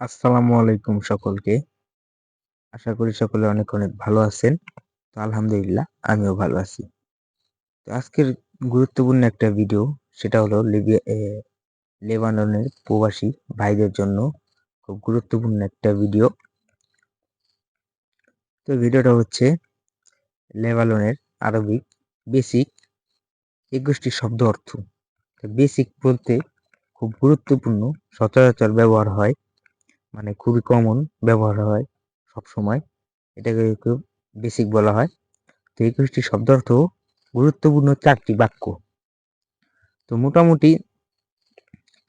আসসালামু আলাইকুম সকলকে। আশা করি সকলে অনেক অনেক ভালো আছেন। তো আলহামদুলিল্লাহ, আমিও ভালো আছি। তো আজকের গুরুত্বপূর্ণ একটা ভিডিও সেটা হলো লিবিয়া লেবাননের প্রবাসী ভাইদের জন্য খুব গুরুত্বপূর্ণ একটা ভিডিও তো ভিডিওটা হচ্ছে লেবাননের আরবিক বেসিক একুশটি শব্দ অর্থ। বেসিক বলতে খুব গুরুত্বপূর্ণ, সচরাচর ব্যবহার হয় মানে খুবই কমন ব্যবহার হয় সব সময় এটাকে বেসিক বলা হয়। তো একুশটি শব্দার্থ গুরুত্বপূর্ণ চারটি বাক্য। তো মোটামুটি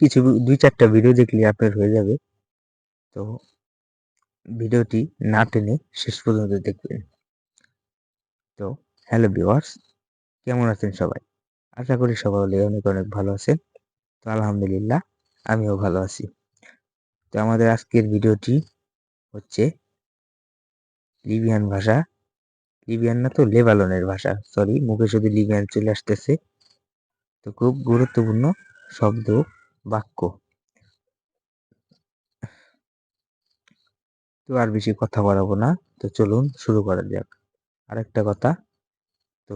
কিছু দুই চারটা ভিডিও দেখলে আপনার হয়ে যাবে। তো ভিডিওটি না টেনে শেষ পর্যন্ত দেখবেন। তো হ্যালো ভিওয়ার্স কেমন আছেন সবাই? আশা করি সবাই অনেক অনেক ভালো আছেন। তো আলহামদুলিল্লাহ, আমিও ভালো আছি। তো আমাদের আজকের ভিডিওটি হচ্ছে লিবিয়ান ভাষা। লিবিয়ান না তো লেবালনের ভাষা সরি মুখে শুধু লিবিয়ান চলে আসতেছে। তো খুব গুরুত্বপূর্ণ শব্দ বাক্য। তো আর বেশি কথা বাড়াবো না, তো চলুন শুরু করা যাক। আরেকটা কথা, তো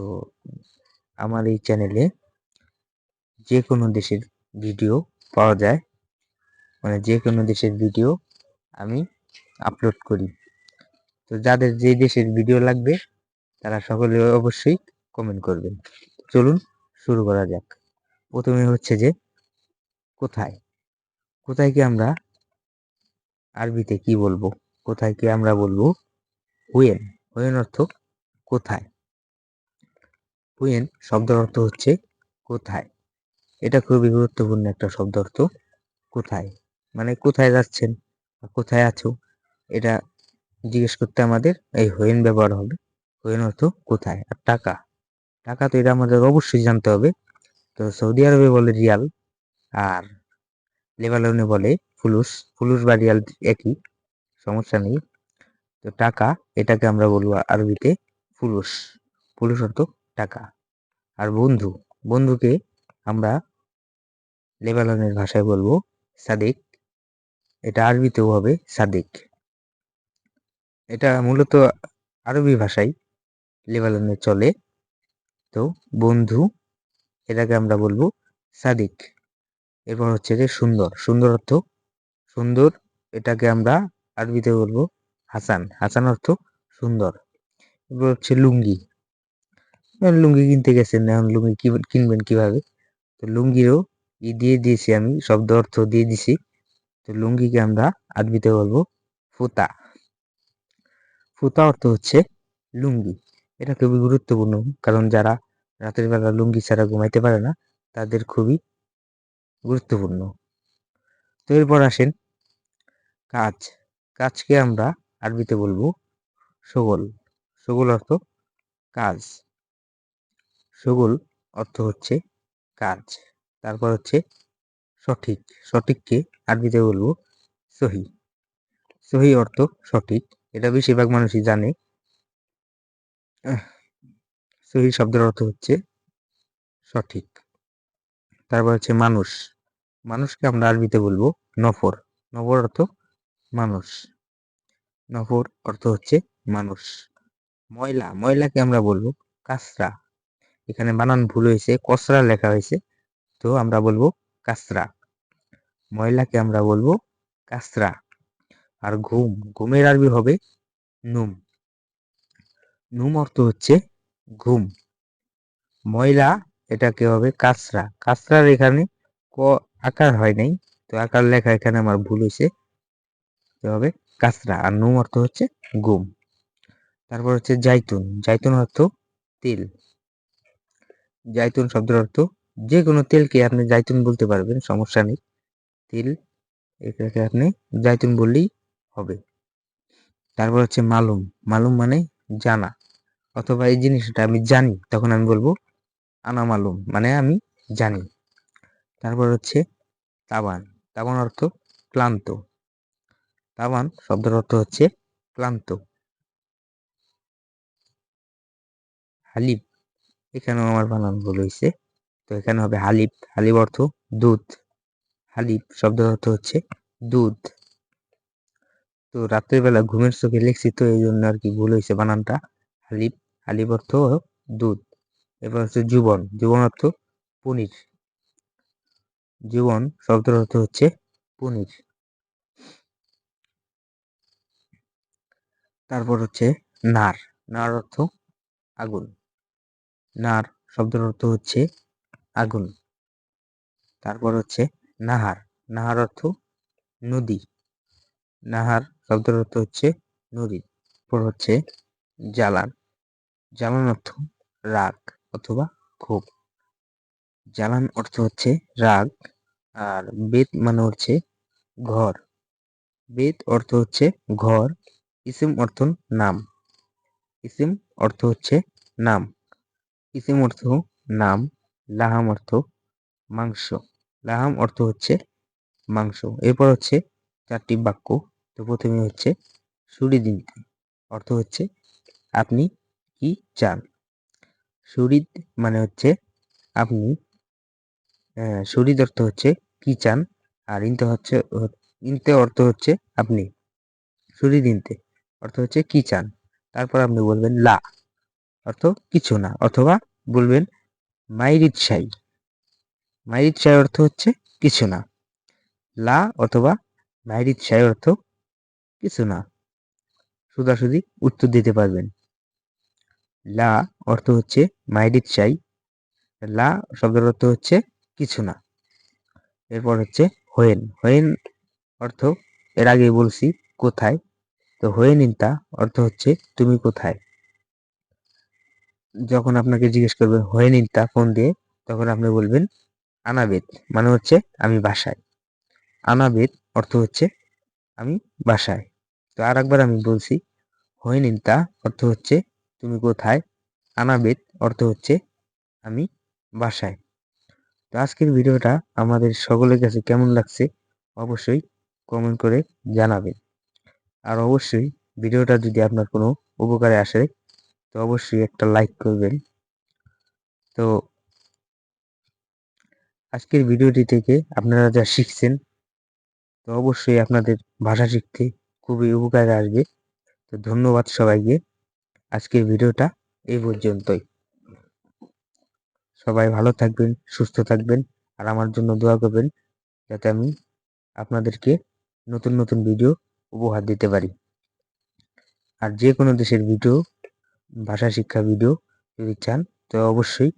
আমার এই চ্যানেলে যে কোনো দেশের ভিডিও পাওয়া যায় মানে যে কোনো দেশের ভিডিও আমি আপলোড করি। তো যাদের যে দেশের ভিডিও লাগবে, তারা সকলে অবশ্যই কমেন্ট করবেন চলুন শুরু করা যাক। প্রথমে হচ্ছে যে, কোথায়? কোথায় কি আমরা আরবিতে কি বলব? কোথায় কি আমরা বলব? হুয়েন। হুয়েন অর্থ কোথায়? হুয়েন শব্দের অর্থ হচ্ছে কোথায়? এটা খুবই গুরুত্বপূর্ণ একটা শব্দ অর্থ কোথায়? মানে কোথায় যাচ্ছেন কোথায় আছো? এটা জিজ্ঞেস করতে আমাদের এই হোয়েন ব্যবহার হবে। হোয়েন অর্থ কোথায় আর টাকা। টাকা তো এটা আমাদের অবশ্যই জানতে হবে। তো সৌদি আরবে বলে রিয়াল আর লেবাননে বলে ফুলুস। ফুলুস বা রিয়াল একই, সমস্যা নেই। তো টাকা, এটাকে আমরা বলব আরবিতে ফুলুস। ফুলুস অর্থ টাকা। আর বন্ধু, বন্ধুকে আমরা লেবাননের ভাষায় বলব সাদিক। এটা আরবিতেও হবে, সাদিক। এটা মূলত আরবি ভাষায় লেবাননে চলে। তো বন্ধু এটাকে আমরা বলব সাদিক। এরপর হচ্ছে যে সুন্দর। সুন্দর অর্থ সুন্দর, এটাকে আমরা আরবিতে বলব হাসান। হাসান অর্থ সুন্দর। এরপর হচ্ছে লুঙ্গি। লুঙ্গি কিনতে গেছেন এখন লুঙ্গি কিনবেন কীভাবে? তো লুঙ্গিরও ই দিয়ে দিয়েছি আমি, শব্দ অর্থ দিয়ে দিছি। তো লুঙ্গিকে আমরা আরবিতে বলব ফুতা। ফুতা অর্থ হচ্ছে লুঙ্গি। এটা খুবই গুরুত্বপূর্ণ, কারণ যারা রাতের বেলা লুঙ্গি ছাড়া ঘুমাইতে পারে না, তাদের খুবই গুরুত্বপূর্ণ। তো এরপর আসেন কাজ কাজকে আমরা আরবিতে বলব সগোল। সগোল অর্থ কাজ। সগোল অর্থ হচ্ছে কাজ। তারপর হচ্ছে সঠিক, সঠিককে আরবিতে বলব সহি। সহি অর্থ সঠিক। এটা বেশিরভাগ মানুষই জানে। সহি শব্দের অর্থ হচ্ছে সঠিক। তারপর হচ্ছে মানুষ। মানুষকে আমরা আরবিতে বলব নফর। নফর অর্থ মানুষ। নফর অর্থ হচ্ছে মানুষ। ময়লা। ময়লাকে আমরা বলব কাসরা। এখানে বানান ভুল হয়েছে, কসরা লেখা হয়েছে। তো আমরা বলব কাসরা। ময়লাকে আমরা বলব কাসরা। আর ঘুম, ঘুমের আরবি হবে নুম। নুম অর্থ হচ্ছে ঘুম। ময়লা এটাকে হবে কাসরা। কাসরার এখানে ক আকার হয় নাই, তো আকার লেখা এখানে আমার ভুল হয়েছে। তো হবে কাসরা। আর নুম অর্থ হচ্ছে ঘুম। তারপর হচ্ছে জাইতুন। জাইতুন অর্থ তেল। জাইতুন শব্দের অর্থ যে কোনো তেলকে আপনি জাইতুন বলতে পারবেন, সমস্যা নেই। তেল, এটাকে আপনি জাইতুন বললেই হবে। তারপর হচ্ছে মালুম। মালুম মানে জানা। অথবা এই জিনিসটা আমি জানি, তখন আমি বলব আনা মালুম মানে আমি জানি। তারপর হচ্ছে তাবান। তাবান অর্থ ক্লান্ত। তাবান শব্দের অর্থ হচ্ছে ক্লান্ত। হালিব এখানেও আমার বানান ভুল হয়েছে তো এখানে হবে হালিব হালিব অর্থ দুধ। হালিব শব্দের অর্থ হচ্ছে দুধ। তো রাত্রেবেলা ঘুমের চোখে লিখছি, তো এই জন্য আর কি ভুল হয়েছে বানানটা? হালিব হালিব অর্থ দুধ। এবার হচ্ছে জীবন জীবন অর্থ পনির। জীবন শব্দের অর্থ হচ্ছে পনির। তারপর হচ্ছে নার নার অর্থ আগুন। নার শব্দের অর্থ হচ্ছে আগুন। তারপর হচ্ছে নাহার। নাহার অর্থ নদী। নাহার শব্দের অর্থ হচ্ছে নদী। পর হচ্ছে জ্বালান। জ্বালান অর্থ রাগ অথবা ক্ষোভ। জ্বালান অর্থ হচ্ছে রাগ আর বেদ মানে হচ্ছে ঘর। বেদ অর্থ হচ্ছে ঘর, ইসিম অর্থ নাম। ইসিম অর্থ হচ্ছে নাম। ইসিম অর্থ নাম, লাহাম অর্থ মাংস। লাহাম অর্থ হচ্ছে মাংস। এরপর হচ্ছে চারটি বাক্য। তো প্রথমে হচ্ছে সুরিদিনতে অর্থ হচ্ছে আপনি কি চান? সুরিদ মানে হচ্ছে আপনি সুরিদ অর্থ হচ্ছে কি চান? আর ইনতে হচ্ছে, ইনতে অর্থ হচ্ছে আপনি। সুরিদিনতে অর্থ হচ্ছে কি চান? তারপর আপনি বলবেন লা। অর্থ কিছু না। অথবা বলবেন মাইরিত সাই মাইরিত সাই অর্থ হচ্ছে কিছু না। লা অথবা মাইরিত সাই অর্থ কিছু না। সুদাসুদি উত্তর দিতে পারবেন। লা অর্থ হচ্ছে মাইরিত চাই লা শব্দের অর্থ হচ্ছে কিছু না। এরপর হচ্ছে হোয়েন হোয়েন অর্থ এর আগে বলছি কোথায়। তো হোয়েন ইনতা অর্থ হচ্ছে তুমি কোথায়। যখন আপনাকে জিজ্ঞেস করবে হোয়েন ইনতা ফোন দিয়ে, তখন আপনি বলবেন আনাবেদ মানে হচ্ছে আমি বাসায়। আনাবেদ অর্থ হচ্ছে আমি বাসায়। তো আর একবার আমি বলছি হোয়েন ইনতা অর্থ হচ্ছে তুমি কোথায়? আনাবেদ অর্থ হচ্ছে আমি বাসায়। তো আজকের ভিডিওটা আমাদের সকলের কাছে কেমন লাগছে অবশ্যই কমেন্ট করে জানাবেন। আর অবশ্যই ভিডিওটা যদি আপনার কোনো উপকারে আসে, তো অবশ্যই একটা লাইক করবেন। তো আজকের ভিডিওটি থেকে আপনারা যা শিখছেন, তো অবশ্যই আপনাদের ভাষা শিখতে খুবই উপকারে আসবে। তো ধন্যবাদ সবাইকে। আজকের ভিডিওটা এই পর্যন্তই। সবাই ভালো থাকবেন, সুস্থ থাকবেন, আর আমার জন্য দোয়া করবেন যাতে আমি আপনাদেরকে নতুন নতুন ভিডিও উপহার দিতে পারি। আর যে কোনো দেশের ভিডিও, ভাষা শিক্ষা ভিডিও যদি চান, তো অবশ্যই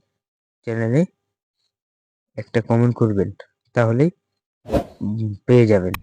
চ্যানেলে একটা কমেন্ট করবেন তাহলেই পেয়ে যাবেন।